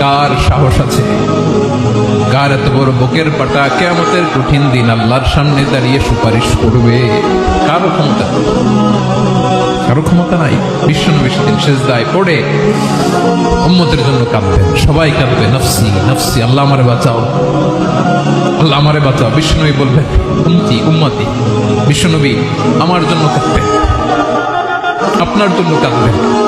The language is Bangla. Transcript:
কার সাহস আছে? কার এত বড় বুকের পাটা? কেয়ামতের কঠিন দিন আল্লাহর সামনে দাঁড়িয়ে সুপারিশ করবে। কারও ক্ষমতা কারও ক্ষমতা নাই। বিশ্বনবী সেদিন শেষ দায় পড়ে উম্মতের জন্য কাঁদবেন। সবাই কাঁদবে, নফসি নফসি, আল্লাহ আমারে বাঁচাও। আল্লাহ আমারে বাঁচাও। বিশ্বনবী বলবেন, উম্মতি উম্মতি, বিশ্বনবী আমার জন্য কাঁদবেন। আপনার জন্য কাঁদবেন।